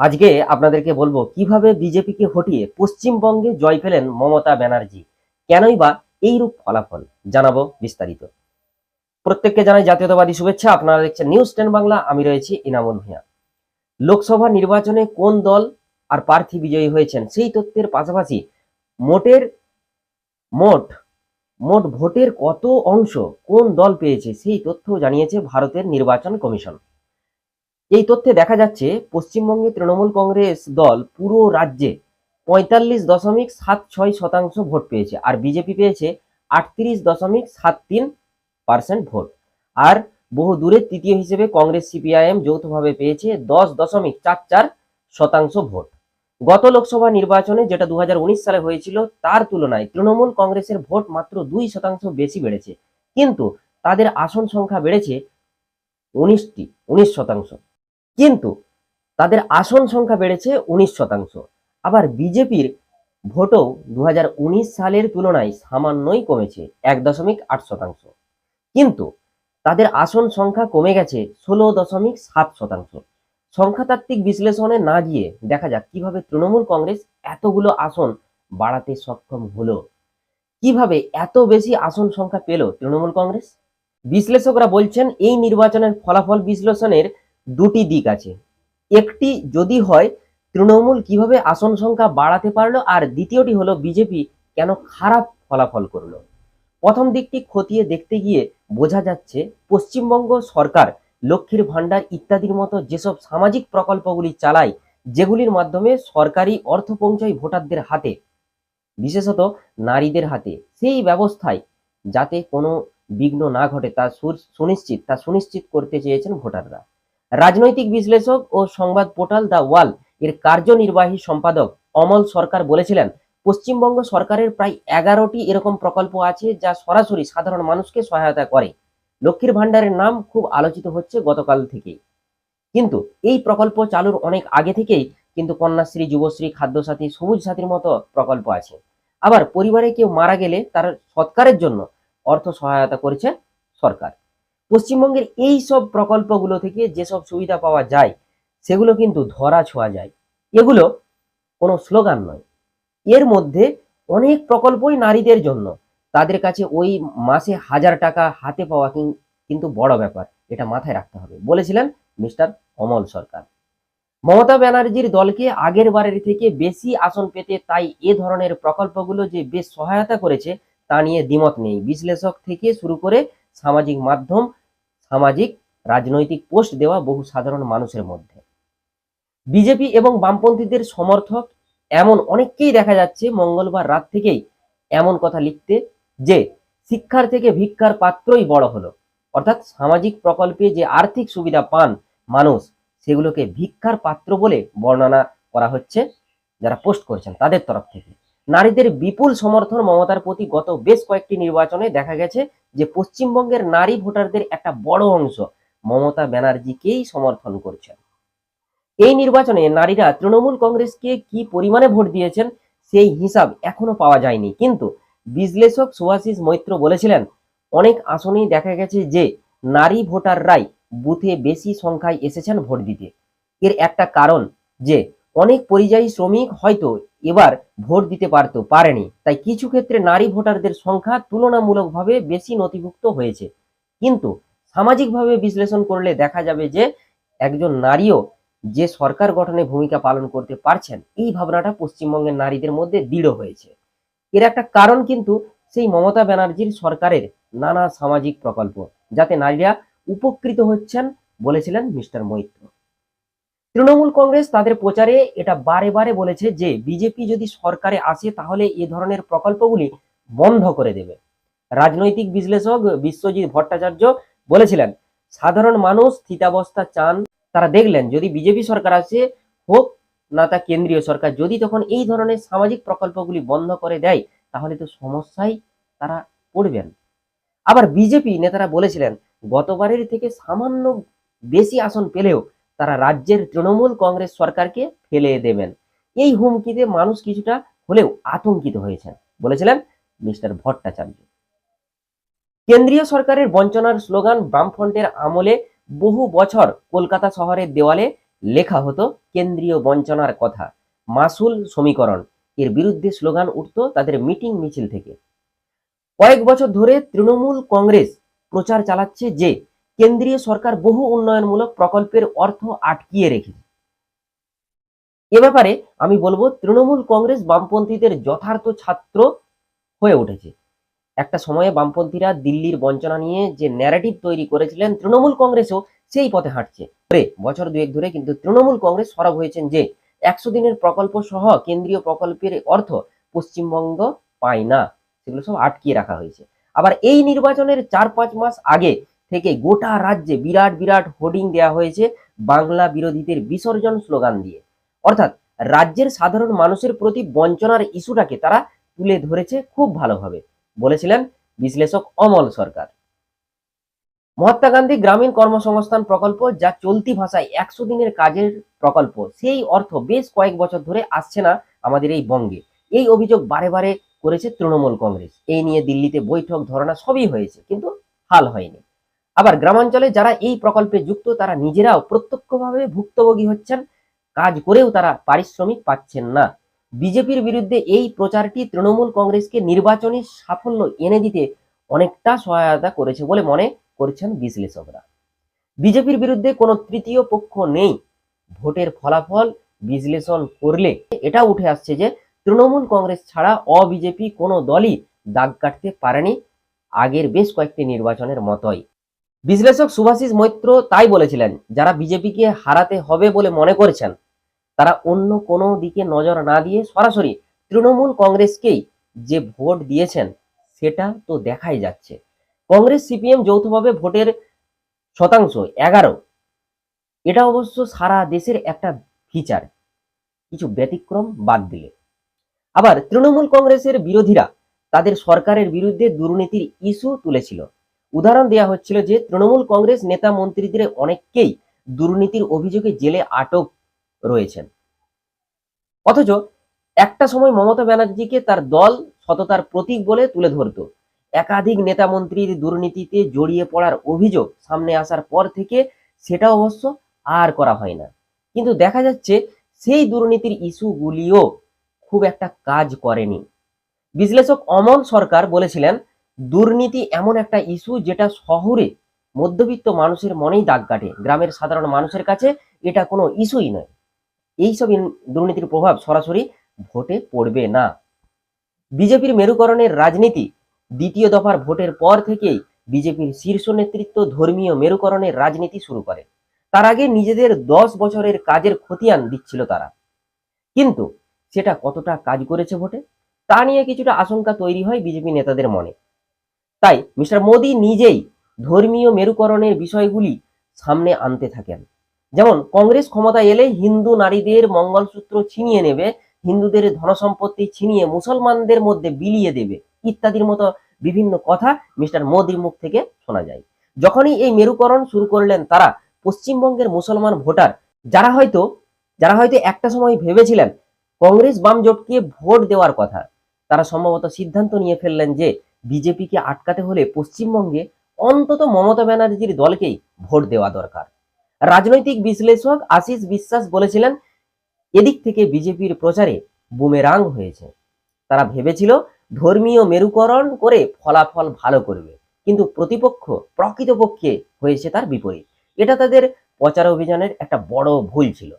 আজকে আপনাদেরকে বলব কীভাবে বিজেপিকে হটিয়ে পশ্চিমবঙ্গে জয় পেলেন মমতা ব্যানার্জি। কেনই বা এইরূপ ফলাফল জানাব বিস্তারিত। প্রত্যেককে জানাই জাতীয়তাবাদী শুভেচ্ছা। আপনারা দেখছেন নিউজ টেন বাংলা। আমি রয়েছি ইনামুল ভূঁইয়া লোকসভা নির্বাচনে কোন দল আর প্রার্থী বিজয়ী হয়েছেন সেই তথ্যের পাশাপাশি মোটের মোট মোট ভোটের কত অংশ কোন দল পেয়েছে সেই তথ্য জানিয়েছে ভারতের নির্বাচন কমিশন। এই তথ্যে দেখা যাচ্ছে, পশ্চিমবঙ্গে তৃণমূল কংগ্রেস দল পুরো রাজ্যে পঁয়তাল্লিশ দশমিক সাত ছয় শতাংশ ভোট পেয়েছে আর বিজেপি পেয়েছে আটত্রিশ দশমিক সাত তিন পার্সেন্ট ভোট। আর বহু দূরের তৃতীয় হিসেবে কংগ্রেস সিপিআইএম যৌথভাবে পেয়েছে দশ দশমিক চার চার শতাংশ ভোট। গত লোকসভা নির্বাচনে যেটা দু হাজার উনিশ সালে হয়েছিল, তার তুলনায় তৃণমূল কংগ্রেসের ভোট মাত্র দুই শতাংশ বেশি বেড়েছে। কিন্তু তাদের আসন সংখ্যা বেড়েছে উনিশটি, উনিশ শতাংশ। কিন্তু তাদের আসন সংখ্যা বেড়েছে উনিশ শতাংশ। আবার বিজেপির ভোটও দু হাজার উনিশ সালের তুলনায় সামান্যই কমেছে, এক দশমিক আট শতাংশ। কিন্তু তাদের আসন সংখ্যা কমে গেছে ষোলো দশমিক সাত শতাংশ। সংখ্যাতাত্ত্বিক বিশ্লেষণে না গিয়ে দেখা যাক কীভাবে তৃণমূল কংগ্রেস এতগুলো আসন বাড়াতে সক্ষম হলো। কীভাবে এত বেশি আসন সংখ্যা পেল তৃণমূল কংগ্রেস? বিশ্লেষকরা বলছেন, এই নির্বাচনের ফলাফল বিশ্লেষণের দুটি দিক আছে। একটি যদি হয়, তৃণমূল কীভাবে আসন সংখ্যা বাড়াতে পারল? আর দ্বিতীয়টি হলো, বিজেপি কেন খারাপ ফলাফল করল? প্রথম দিকটি খতিয়ে দেখতে গিয়ে বোঝা যাচ্ছে, পশ্চিমবঙ্গ সরকার, লক্ষ্মীর ভাণ্ডার ইত্যাদির মতো যেসব সামাজিক প্রকল্পগুলি চালায়, যেগুলির মাধ্যমে সরকারি অর্থ পৌঁছায় ভোটারদের হাতে, বিশেষত নারীদের হাতে, সেই ব্যবস্থায় যাতে কোনো বিঘ্ন না ঘটে, তা সুনিশ্চিত তা সুনিশ্চিত করতে চেয়েছেন ভোটাররা। রাজনৈতিক বিশ্লেষক ও সংবাদ পোর্টাল দ্য ওয়াল এর কার্যনির্বাহী সম্পাদক অমল সরকার বলেছিলেন, পশ্চিমবঙ্গ সরকারের প্রায় এগারোটি এরকম প্রকল্প আছে যা সরাসরি সাধারণ মানুষকে সহায়তা করে। লক্ষ্মীর ভাণ্ডারের নাম খুব আলোচিত হচ্ছে গতকাল থেকেই। কিন্তু এই প্রকল্প চালুর অনেক আগে থেকেই কিন্তু কন্যাশ্রী, যুবশ্রী, খাদ্যসাথী সবুজ সাথীর মতো প্রকল্প আছে। আবার পরিবারে কেউ মারা গেলে তার সৎকারের জন্য অর্থ সহায়তা করেছে সরকার। পশ্চিমবঙ্গের এই সব প্রকল্পগুলো থেকে যেসব সুবিধা পাওয়া যায়, সেগুলো কিন্তু ধরা ছোঁয়া যায়। এগুলো কোনো স্লোগান নয়। এর মধ্যে অনেক প্রকল্পই নারীদের জন্য। তাদের কাছে ওই মাসে হাজার টাকা হাতে পাওয়া কিন্তু বড় ব্যাপার, এটা মাথায় রাখতে হবে। বলেছিলেন মিস্টার অমল সরকার। মমতা ব্যানার্জির দলকে আগের বারের থেকে বেশি আসন পেতে তাই এ ধরনের প্রকল্পগুলো যে বেশ সহায়তা করেছে, তা নিয়ে দ্বিমত নেই। বিশ্লেষক থেকে শুরু করে সামাজিক মাধ্যম সামাজিক, রাজনৈতিক পোস্ট দেওয়া বহু সাধারণ মানুষের মধ্যে। বিজেপি এবং বামপন্থীদের সমর্থক এমন অনেককেই দেখা যাচ্ছে মঙ্গলবার রাত থেকেই এমন কথা লিখতে যে, শিক্ষার থেকে ভিক্ষার পাত্রই বড় হলো। অর্থাৎ সামাজিক প্রকল্পে যে আর্থিক সুবিধা পান মানুষ, সেগুলোকে ভিক্ষার পাত্র বলে বর্ণনা করা হচ্ছে, যারা পোস্ট করছেন তাদের তরফ থেকে। নারীদের বিপুল সমর্থন মমতার প্রতি গত বেশ কয়েকটি নির্বাচনে দেখা গেছে যে পশ্চিমবঙ্গের নারী ভোটারদের একটা বড় অংশ মমতা ব্যানার্জিকেই সমর্থন করছেন। এই নির্বাচনে নারীরা তৃণমূল কংগ্রেসকে কি পরিমাণে ভোট দিয়েছেন সেই হিসাব এখনও পাওয়া যায়নি। কিন্তু বিশ্লেষক সুভাষিস মৈত্র বলেছিলেন, অনেক আসনেই দেখা গেছে যে নারী ভোটাররাই বুথে বেশি সংখ্যায় এসেছেন ভোট দিতে। এর একটা কারণ যে অনেক পরিযায়ী শ্রমিক হয়তো এবার ভোট দিতে পারতো পারেনি। তাই কিছু ক্ষেত্রে নারী ভোটারদের সংখ্যা তুলনামূলকভাবে বেশি নথিভুক্ত হয়েছে। কিন্তু সামাজিকভাবে বিশ্লেষণ করলে দেখা যাবে যে একজন নারীও যে সরকার গঠনে ভূমিকা পালন করতে পারছেন, এই ভাবনাটা পশ্চিমবঙ্গের নারীদের মধ্যে দৃঢ় হয়েছে। এর একটা কারণ কিন্তু সেই মমতা ব্যানার্জির সরকারের নানা সামাজিক প্রকল্প, যাতে নারীরা উপকৃত হচ্ছেন বলেছিলেন মিস্টার মৈত্র। তৃণমূল কংগ্রেস তাদের প্রচারে এটা বারে বারে বলেছে যে, বিজেপি যদি সরকারে আসে তাহলে এ ধরনের প্রকল্পগুলি বন্ধ করে দেবে। রাজনৈতিক বিশ্লেষক বিশ্বজিৎ ভট্টাচার্য বলেছিলেন, সাধারণ মানুষ স্থিতাবস্থা চান, তারা দেখলেন যদি বিজেপি সরকার আসে, হোক না তা কেন্দ্রীয় সরকার, যদি তখন এই ধরনের সামাজিক প্রকল্পগুলি বন্ধ করে দেয়, তাহলে তো সমস্যায় তারা পড়বেন। আবার বিজেপি নেতারা বলেছিলেন, গতবারের থেকে সামান্য বেশি আসন পেলেও তারা রাজ্যের তৃণমূল কংগ্রেস সরকারকে ফেলে দেবেন। এই হুমকিতে মানুষ কিছুটা হলেও আতঙ্কিত হয়েছেন, বলেছিলেন মিস্টার ভট্টাচার্য। কেন্দ্রীয় সরকারের বঞ্চনার স্লোগান বামফ্রন্টের আমলে বহু বছর কলকাতা শহরের দেওয়ালে লেখা হতো কেন্দ্রীয় বঞ্চনার কথা, মাসুল সমীকরণ। এর বিরুদ্ধে স্লোগান উঠতো তাদের মিটিং মিছিল থেকে। কয়েক বছর ধরে তৃণমূল কংগ্রেস প্রচার চালাচ্ছে যে কেন্দ্রীয় সরকার বহু উন্নয়নমূলক প্রকল্পের অর্থ আটকিয়ে রেখেছে। এ ব্যাপারে আমি বলব, তৃণমূল কংগ্রেস বামপন্থীদের যথার্থ ছাত্র হয়ে উঠেছে। একটা সময়ে বামপন্থীরা দিল্লির বঞ্চনা নিয়ে যে ন্যারেটিভ তৈরি করেছিলেন, তৃণমূল কংগ্রেসও সেই পথে হাঁটছে। বছর দুয়েক ধরে কিন্তু তৃণমূল কংগ্রেস সরব হয়েছেন যে, একশো দিনের প্রকল্প সহ কেন্দ্রীয় প্রকল্পের অর্থ পশ্চিমবঙ্গ পায় না। সেগুলো সব আটকিয়ে রাখা হয়েছে। আবার এই নির্বাচনের চার পাঁচ মাস আগে থেকে গোটা রাজ্যে বিরাট বিরাট হোর্ডিং দেওয়া হয়েছে বাংলা বিরোধীদের বিসর্জন স্লোগান দিয়ে। অর্থাৎ রাজ্যের সাধারণ মানুষের প্রতি বঞ্চনার ইস্যুটাকে তারা তুলে ধরেছে খুব ভালোভাবে, বলেছিলেন বিশ্লেষক অমল সরকার। মহাত্মা গান্ধী গ্রামীণ কর্মসংস্থান প্রকল্প যা চলতি ভাষায় একশো দিনের কাজের প্রকল্প, সেই অর্থ বেশ কয়েক বছর ধরে আসছে না আমাদের এই বঙ্গে। এই অভিযোগ বারে বারে করেছে তৃণমূল কংগ্রেস। এই নিয়ে দিল্লিতে বৈঠক, ধরনা সবই হয়েছে, কিন্তু হাল হয়নি। আবার গ্রামাঞ্চলে যারা এই প্রকল্পে যুক্ত, তারা নিজেরাও প্রত্যক্ষভাবে ভুক্তভোগী হচ্ছেন, কাজ করেও তারা পারিশ্রমিক পাচ্ছেন না। বিজেপির বিরুদ্ধে এই প্রচারটি তৃণমূল কংগ্রেসকে নির্বাচনী সাফল্য এনে দিতে অনেকটা সহায়তা করেছে বলে মনে করছেন বিশ্লেষকরা। বিজেপির বিরুদ্ধে কোনো তৃতীয় পক্ষ নেই। ভোটের ফলাফল বিশ্লেষণ করলে এটা উঠে আসছে যে তৃণমূল কংগ্রেস ছাড়া অবিজেপি কোনো দলই দাগ কাটতে পারেনি আগের বেশ কয়েকটি নির্বাচনের মতোই। বিশ্লেষক সুভাষিস মৈত্র তাই বলেছিলেন, যারা বিজেপিকে হারাতে হবে বলে মনে করেছেন, তারা অন্য কোনো দিকে নজর না দিয়ে সরাসরি তৃণমূল কংগ্রেসকেই যে ভোট দিয়েছেন, সেটা তো দেখাই যাচ্ছে। কংগ্রেস সিপিএম যৌথভাবে ভোটের শতাংশ, এগারো। এটা অবশ্য সারা দেশের একটা ফিচার, কিছু ব্যতিক্রম বাদ দিলে। আবার তৃণমূল কংগ্রেসের বিরোধীরা তাদের সরকারের বিরুদ্ধে দুর্নীতির ইস্যু তুলেছিল। উদাহরণ দেওয়া হচ্ছিল যে তৃণমূল কংগ্রেস নেতা মন্ত্রীদের অনেককেই দুর্নীতির অভিযোগে জেলে আটক রয়েছেন। অথচ একটা সময় মমতা ব্যানার্জিকে তার দল সততার প্রতীক বলে তুলে ধরতো। একাধিক নেতা মন্ত্রীর দুর্নীতিতে জড়িয়ে পড়ার অভিযোগ সামনে আসার পর থেকে সেটা অবশ্য আর করা হয় না। কিন্তু দেখা যাচ্ছে সেই দুর্নীতির ইস্যুগুলিও খুব একটা কাজ করেনি। বিশ্লেষক অমল সরকার বলেছিলেন দুর্নীতি এমন একটা ইস্যু যেটা শহরে মধ্যবিত্ত মানুষের মনেই দাগ কাটে। গ্রামের সাধারণ মানুষের কাছে এটা কোনো ইস্যুই নয়। এইসব দুর্নীতির প্রভাব সরাসরি ভোটে পড়বে না। বিজেপির মেরুকরণের রাজনীতি দ্বিতীয় দফার ভোটের পর থেকেই বিজেপির শীর্ষ নেতৃত্ব ধর্মীয় মেরুকরণের রাজনীতি শুরু করে। তার আগে নিজেদের দশ বছরের কাজের খতিয়ান দিচ্ছিল তারা। কিন্তু সেটা কতটা কাজ করেছে ভোটে তা নিয়ে কিছুটা আশঙ্কা তৈরি হয় বিজেপি নেতাদের মনে। তাই মিস্টার মোদী নিজেই ধর্মীয় মেরুকরণের বিষয়গুলি সামনে আনতে থাকেন। যেমন, কংগ্রেস ক্ষমতা এলে হিন্দু নারীদের মঙ্গলসূত্র ছিনিয়ে নেবে, হিন্দুদের ধনসম্পত্তি ছিনিয়ে মুসলমানদের মধ্যে বিলিয়ে দেবে ইত্যাদির মতো বিভিন্ন কথা মিস্টার মোদির মুখ থেকে শোনা যায়। যখনই এই মেরুকরণ শুরু করলেন তারা পশ্চিমবঙ্গের মুসলমান ভোটার। যারা হয়তো যারা হয়তো একটা সময় ভেবেছিলেন কংগ্রেস বাম জোটকে ভোট দেওয়ার কথা, তারা সম্ভবত সিদ্ধান্ত নিয়ে ফেললেন যে বিজেপিকে আটকাতে হলে পশ্চিমবঙ্গে অন্তত মমতা ব্যানার্জির দলকেই ভোট দেওয়া দরকার। রাজনৈতিক বিশ্লেষক আশিস বিশ্বাস বলেছিলেন, এদিক থেকে বিজেপির প্রচারে বুমেরাং হয়েছে। তারা ভেবেছিল, ধর্মীয় মেরুকরণ করে ফলাফল ভালো করবে, কিন্তু প্রতিপক্ষ প্রকৃতপক্ষে হয়েছে তার বিপরীত। এটা তাদের প্রচার অভিযানের একটা বড় ভুল ছিল।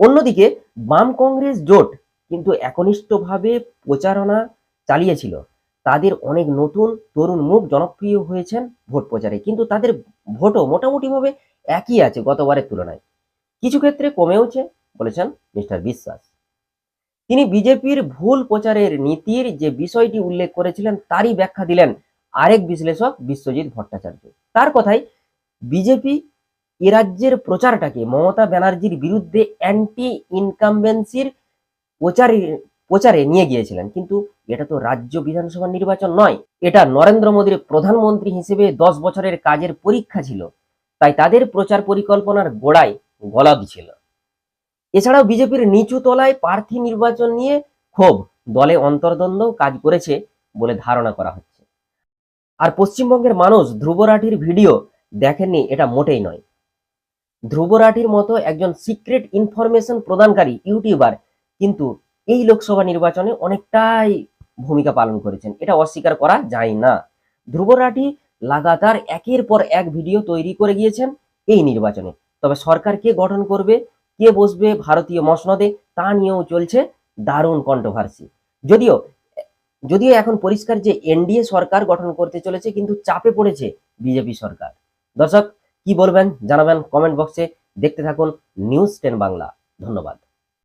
অন্যদিকে, বাম কংগ্রেস জোট কিন্তু একনিষ্ঠভাবে প্রচারণা চালিয়েছিল। তাদের অনেক নতুন তরুণ মুখ জনপ্রিয় হয়েছেন ভোট প্রচারে। কিন্তু তাদের ভোটও মোটামুটিভাবে একই আছে গতবারের তুলনায়। কিছু ক্ষেত্রে কমেওছে, বলেছেন মিস্টার বিশ্বাস। তিনি বিজেপির ভুল প্রচারের নীতির যে বিষয়টি উল্লেখ করেছিলেন, তারই ব্যাখ্যা দিলেন আরেক বিশ্লেষক বিশ্বজিৎ ভট্টাচার্য। তার কথাই বিজেপি এ রাজ্যের প্রচারটাকে মমতা ব্যানার্জির বিরুদ্ধে অ্যান্টি ইনকামবেন্সির প্রচারে প্রচারে নিয়ে গিয়েছিলেন। কিন্তু এটা তো রাজ্য বিধানসভা নির্বাচন নয়। এটা নরেন্দ্র মোদীর প্রধানমন্ত্রী হিসেবে দশ বছরের কাজের পরীক্ষা ছিল। তাই তাদের প্রচার পরিকল্পনার গোড়ায় গলদ ছিল। এছাড়াও বিজেপির নিচু তলায় প্রার্থী নির্বাচন নিয়ে ক্ষোভ, দলে অন্তর্দ্বন্দ্ব কাজ করেছে বলে ধারণা করা হচ্ছে। আর পশ্চিমবঙ্গের মানুষ ধ্রুব রাঠির ভিডিও দেখেননি, এটা মোটেই নয়। ধ্রুব রাঠির মতো একজন সিক্রেট ইনফরমেশন প্রদানকারী ইউটিউবার কিন্তু এই লোকসভা নির্বাচনে অনেকটাই ভূমিকা পালন করেছেন। এটা অস্বীকার করা যায় না। ধ্রুব রাঠি লাগাতার একের পর এক ভিডিও তৈরি করে গিয়েছেন এই নির্বাচনে। তবে সরকার কে গঠন করবে, কে বসবে ভারতীয় মসনদে, তা নিয়েও চলছে দারুণ কন্ট্রোভার্সি যদিও যদিও এখন পরিষ্কার যে এনডিএ সরকার গঠন করতে চলেছে, কিন্তু চাপে পড়েছে বিজেপি সরকার। দর্শক, কি বলবেন, জানাবেন কমেন্ট বক্সে দেখতে থাকুন নিউজ টেন বাংলা ধন্যবাদ।